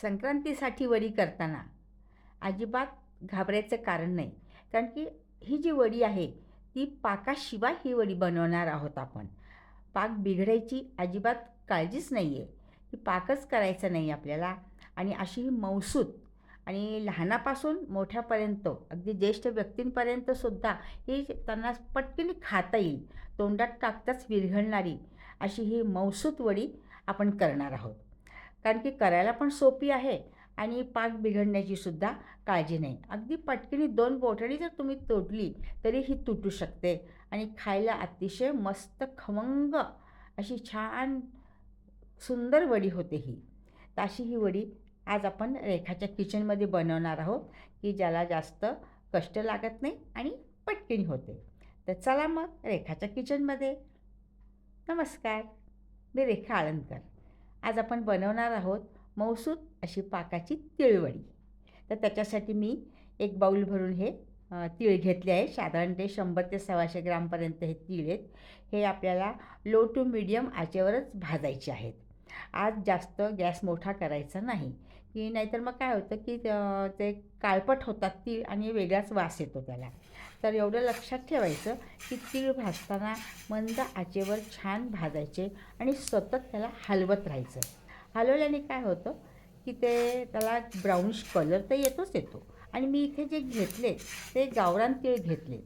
संक्रांतीसाठी वडी करताना अजिबात घाबरायचं कारण नाही. कारण की ही जी वडी आहे ती पाकाशिवाय ही वडी बनवणार आहोत आपण. पाक बिघडायची अजिबात काळजीच नाही आहे की पाकच करायचा नाही आपल्याला. आणि अशी ही मौसूद आणि लहानापासून मोठ्यापर्यंत अगदी ज्येष्ठ व्यक्तींपर्यंतसुद्धा ही त्यांना पटकन खाता येईल. तोंडात टाकताच विरघळणारी अशी ही मौसूद वडी आपण करणार आहोत. कारण की करायला पण सोपी आहे आणि पाक बिघडण्याची सुद्धा काळजी नाही. अगदी पटकनी दोन बोटणी जर तुम्ही तोडली तरी ही तुटू शकते आणि खायला अतिशय मस्त खमंग अशी छान सुंदर वडी होते ही. तर अशी ही वडी आज आपण रेखाच्या किचनमध्ये बनवणार आहोत की ज्याला जास्त कष्ट लागत नाही आणि पटकनी होते. तर चला मग रेखाच्या किचनमध्ये नमस्कार. मी रेखा आळंदकर. आज आपण बनवणार आहोत मौसूद अशी पाकाची तिळवडी. तर त्याच्यासाठी मी एक बाऊल भरून हे तीळ घेतले आहे. साधारण ते शंभर ते सव्वाशे ग्रामपर्यंत हे तीळ आहेत. हे आपल्याला लो टू मिडियम आचेवरच भाजायचे आहेत. आज जास्त गॅस मोठा करायचा नाही. की नाहीतर मग काय होतं की ते काळपट होतात तीळ आणि वेगळाच वास येतो त्याला. तर एवढं लक्षात ठेवायचं की तीळ भाजताना मंद आचेवर छान भाजायचे आणि सतत त्याला हलवत राहायचं. हलवल्याने काय होतं की ते त्याला ब्राऊनिश कलर तर येतोच येतो. आणि मी इथे जे घेतले ते गावरान तीळ घेतले.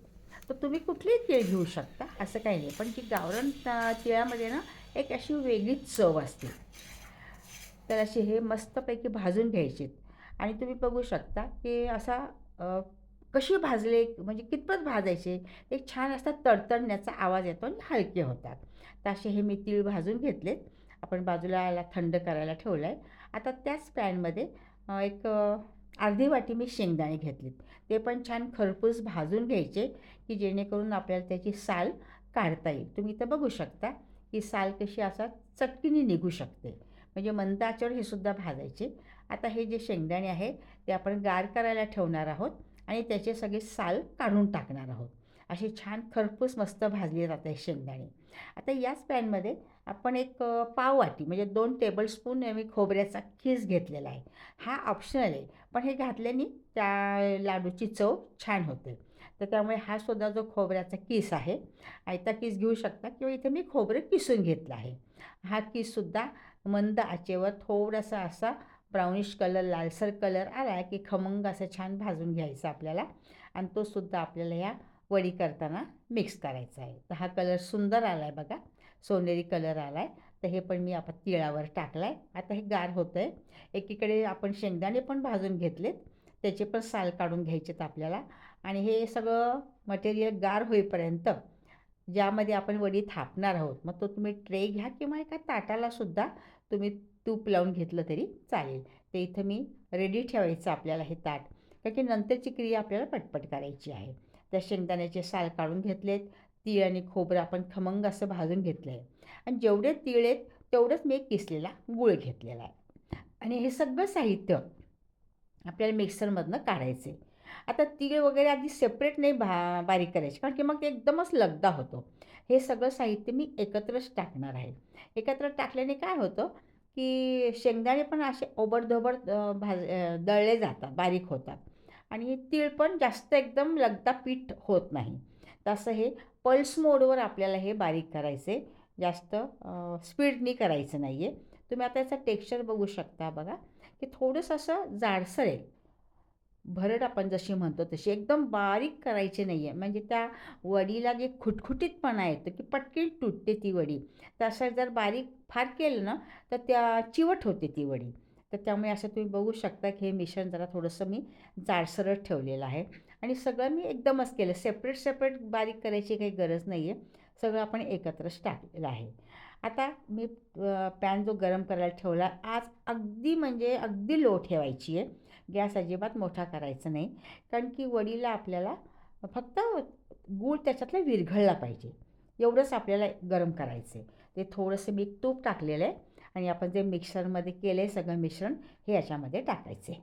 तर तुम्ही कुठलेही तीळ घेऊ शकता असं काही नाही. पण ती गावरान तिळामध्ये ना एक अशी वेगळीच चव असते. तर असे हे मस्तपैकी भाजून घ्यायचे आणि तुम्ही बघू शकता की असा कसे कशी भाजले म्हणजे कितपत भाजायचे एक छान असा तडतडण्याचा आवाज येतो आणि हलके होतात. तर असे हे मी तीळ भाजून घेतलेत. आपण बाजूला थंड करायला ठेवलं आहे आता त्याच पॅनमध्ये एक अर्धी वाटी मी शेंगदाणे घेतलेत. ते पण छान खरपूस भाजून घ्यायचे की जेणेकरून आपल्याला त्याची साल काढता येईल. तुम्ही इथं बघू शकता की साल कशी असा चटकीने निघू शकते. म्हणजे मंदाच्यावर हे सुद्धा भाजायचे. आता हे जे शेंगदाणे आहे ते आपण गार करायला ठेवणार आहोत आणि त्याचे सगळे साल काढून टाकणार आहोत. असे छान खरपूस मस्त भाजले जाते शेंगदाणे. आता याच पॅनमध्ये आपण एक पाव वाटी म्हणजे दोन टेबलस्पून मी खोबऱ्याचा खीस घेतलेला आहे. हा ऑप्शनल आहे पण हे घातल्याने त्या लाडूची चव छान होते. तर त्यामुळे हा सुद्धा जो खोबऱ्याचा किस आहे आयता किस घेऊ शकता किंवा इथे मी खोबरं किसून घेतलं आहे. हा कीसुद्धा मंद आचेवर थोडासा असा ब्राउनिश कलर लालसर कलर आला की खमंग असं छान भाजून घ्यायचा आपल्याला. आणि तो सुद्धा आपल्याला या वडी करताना मिक्स करायचा आहे. तर हा कलर सुंदर आला आहे बघा. सोनेरी कलर आला आहे तर हे पण मी आपण तिळावर टाकला आहे आता हे गार होतं आहे एकीकडे आपण शेंगदाणे पण भाजून घेतलेत. त्याचे पण साल काढून घ्यायचेत आपल्याला. आणि हे सगळं मटेरियल गार होईपर्यंत ज्यामध्ये आपण वडी थापणार आहोत. मग तो तुम्ही ट्रे घ्या किंवा एका ताटाला सुद्धा तुम्ही तूप लावून घेतलं तरी चालेल. ते इथं मी रेडी ठेवायचं आपल्याला हे ताट. कारण की नंतरची क्रिया आपल्याला पटपट करायची आहे. त्या शेंगदाण्याचे साल काढून घेतलेत. तीळ आणि खोबरं आपण खमंग असं भाजून घेतलं आहे आणि जेवढे तीळ आहेत तेवढंच मी एक किसलेला गूळ घेतलेला आहे. आणि हे सगळं साहित्य आपल्याला मिक्सरमधनं काढायचं आहे आता तिळ वगैरे आधी सेपरेट नाही भा बारीक करायचे. कारण की मग ते एकदमच लगदा होतो. हे सगळं साहित्य मी एकत्रच टाकणार आहे. एकत्र टाकल्याने काय होतं की शेंगदाणे पण असे ओबडधोबड भाज दळले जातात बारीक होतात. आणि तीळ पण जास्त एकदम लगदा पीठ होत नाही. तसं हे पल्स मोडवर आपल्याला हे बारीक करायचं. आहे जास्त स्पीडनी करायचं नाही आहे तुम्ही आता याचा टेक्स्चर बघू शकता बघा. की थोडंसं असं जाडसर आहे. भरड आपण जशी म्हणतो तशी एकदम बारीक करायची नाही आहे म्हणजे त्या वडीला जे खुटखुटीतपणा येतो की पटकन तुटते ती वडी. तसं जर बारीक फार केलं ना तर त्या चिवट होते ती वडी. तर त्यामुळे असं तुम्ही बघू शकता की हे मिश्रण जरा थोडंसं मी जाडसरळ ठेवलेलं आहे. आणि सगळं मी एकदमच केलं. सेपरेट सेपरेट बारीक करायची काही गरज नाही आहे सगळं आपण एकत्रच टाकलेलं आहे. आता मी पॅन जो गरम करायला ठेवला आज अगदी म्हणजे अगदी लो ठेवायची आहे. गॅस अजिबात मोठा करायचा नाही. कारण की वडीला आपल्याला फक्त गूळ त्याच्यातला विरघळला पाहिजे. एवढंच आपल्याला गरम करायचं आहे ते थोडंसं मी तूप टाकलेलं आहे आणि आपण जे मिक्सरमध्ये केलं आहे सगळं मिश्रण हे याच्यामध्ये टाकायचं आहे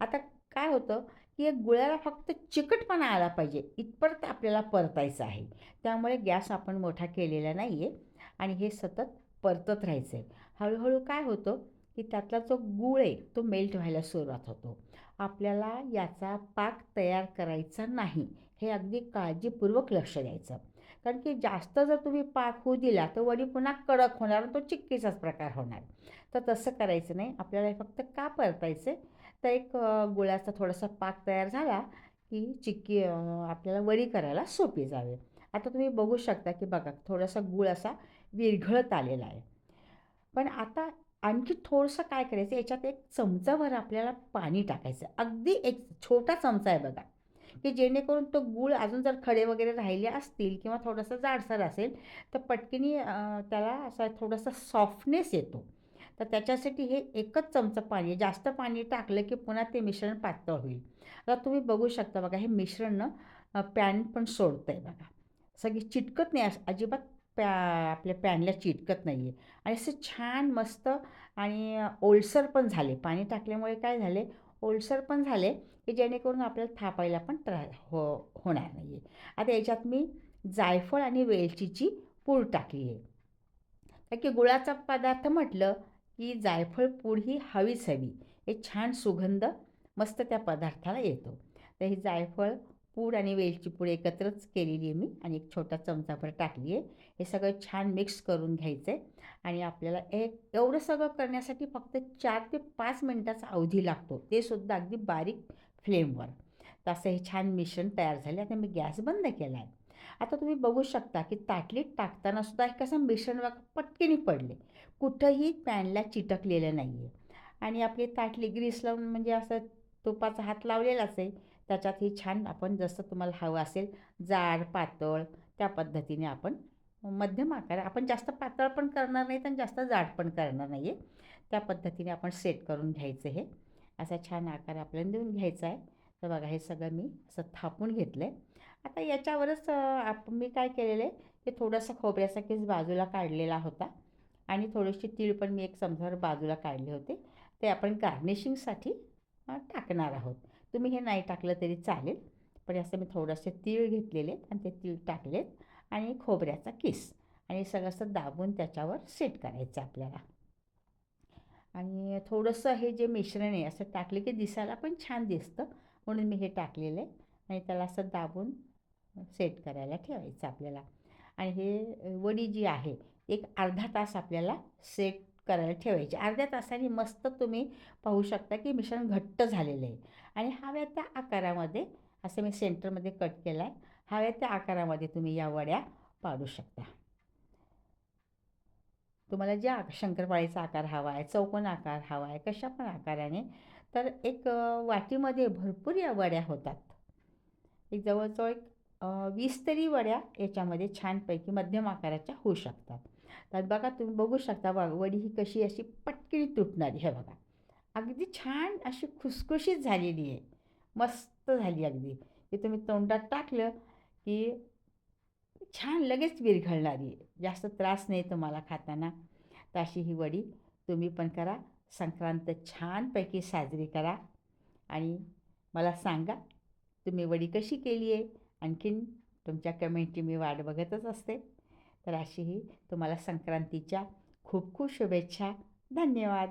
आता काय होतं की एक गुळाला फक्त चिकटपणा आला पाहिजे. इथपर्यंत आपल्याला परतायचं आहे. त्यामुळे गॅस आपण मोठा केलेला नाही आहे आणि हे सतत परतत राहायचं आहे हळूहळू काय होतं की त्यातला जो गूळ आहे तो मेल्ट व्हायला सुरुवात होतो. आपल्याला याचा पाक तयार करायचा नाही हे अगदी काळजीपूर्वक लक्ष द्यायचं. कारण की जास्त जर तुम्ही पाक होऊ दिला तर वडी पुन्हा कडक होणार आणि तो चिक्कीचाच प्रकार होणार. तर तसं करायचं नाही. आपल्याला फक्त का परतायचं तर एक गुळाचा थोडासा पाक तयार झाला की चिक्की आपल्याला वडी करायला सोपी जावे. आता तुम्ही बघू शकता की बघा थोडासा गूळ असा विरघळत आलेला आहे. पण आता आणखी थोडंसं काय करायचं याच्यात एक चमचाभर आपल्याला पाणी टाकायचं. अगदी एक छोटा चमचा आहे बघा की जेणेकरून तो गूळ अजून जर खडे वगैरे राहिले असतील किंवा थोडंसं जाडसर असेल तर पटकीने त्याला असा थोडासा सॉफ्टनेस येतो. तर त्याच्यासाठी हे एकच चमचा पाणी जास्त पाणी टाकलं की पुन्हा ते मिश्रण पातळ होईल. आता तुम्ही बघू शकता बघा हे मिश्रण पॅन पण सोडतं आहे बघा. सगळी चिटकत नाही अजिबात पॅ आपल्या पॅनला चिटकत नाही आहे आणि असं छान मस्त आणि ओलसर पण झाले. पाणी टाकल्यामुळे काय झाले? ओलसर पण झाले की जेणेकरून आपल्याला थापायला पण त्रा हो होणार नाही आहे आता याच्यात मी जायफळ आणि वेलचीची पूड टाकली आहे. कारण की गुळाचा पदार्थ म्हटलं की जायफळ पूड ही हवीच हवी. एक छान सुगंध मस्त त्या पदार्थाला येतो. तर ही जायफळ पूड आणि वेलची पूड एकत्रच केलेली आहे मी आणि एक छोटा चमचाभर टाकली आहे. हे सगळं छान मिक्स करून घ्यायचं आहे आणि आपल्याला एक एवढं सगळं करण्यासाठी फक्त चार ते पाच मिनटाचा अवधी लागतो. ते सुद्धा अगदी बारीक फ्लेमवर असं हे छान मिश्रण तयार झाले. आता मी गॅस बंद केला आहे. आता तुम्ही बघू शकता की ताटलीत टाकताना सुद्धा एक कसं मिश्रण पटकीने पडले. कुठंही पॅनला चिटकलेलं नाही आहे आणि आपली ताटली ग्रीस लावून म्हणजे असं तुपाचा हात लावलेलाच आहे. त्याच्यात हे छान आपण जसं तुम्हाला हवं असेल जाड पातळ त्या पद्धतीने आपण मध्यम आकार आपण जास्त पातळ पण करणार नाही आणि जास्त जाड पण करणार नाही आहे त्या पद्धतीने आपण सेट करून घ्यायचं हे. असा छान आकार आपल्याला देऊन घ्यायचा आहे. तर बघा हे सगळं मी असं थापून घेतलं आहे आता याच्यावरच आप मी काय केलेलं आहे? ते थोडासा खोबऱ्याचा केस बाजूला काढलेला होता. आणि थोडीशी तीळ पण मी एक चमचावर बाजूला काढले होते. ते आपण गार्निशिंगसाठी टाकणार आहोत. तुम्ही हे नाही टाकलं तरी चालेल. पण असं मी थोडेसे तीळ घेतलेले आणि ते तीळ टाकलेत. आणि खोबऱ्याचा किस. आणि सगळं असं दाबून त्याच्यावर सेट करायचं आपल्याला. आणि थोडंसं हे जे मिश्रण आहे असं टाकले की दिसायला पण छान दिसतं. म्हणून मी हे टाकलेलं आहे. आणि त्याला असं दाबून सेट करायला ठेवायचं आपल्याला. आणि हे वडी जी आहे एक अर्धा तास आपल्याला सेट करायला ठेवायची. अर्ध्या तासाने मस्त तुम्ही पाहू शकता की मिश्रण घट्ट झालेलं आहे. आणि हव्या त्या आकारामध्ये असं मी सेंटरमध्ये कट केलं आहे हव्या त्या आकारामध्ये तुम्ही या वड्या पाडू शकता. तुम्हाला ज्या शंकरपाळीचा आकार हवा आहे चौकोन आकार हवा आहे कशा पण आकाराने तर एक वाटीमध्ये भरपूर या वड्या होतात. एक जवळजवळ एक वीस तरी वड्या याच्यामध्ये छानपैकी मध्यम आकाराच्या होऊ शकतात. तर बघा तुम्ही बघू शकता बघा वडी ही कशी अशी पटकन तुटणारी हे बघा. अगदी छान अशी खुसखुशीत झालेली आहे. मस्त झाली अगदी. की तुम्ही तोंडात टाकलं की छान लगेच विरघळणारी आहे. जास्त त्रास नाही तुम्हाला खाताना. तर अशी ही वडी तुम्ही पण करा. संक्रांत छानपैकी साजरी करा. आणि मला सांगा तुम्ही वडी कशी केली आहे? आणखीन तुमच्या कमेंटची मी वाट बघतच असते. तर अशीही तुम्हाला संक्रांतीच्या खूप खूप शुभेच्छा. धन्यवाद.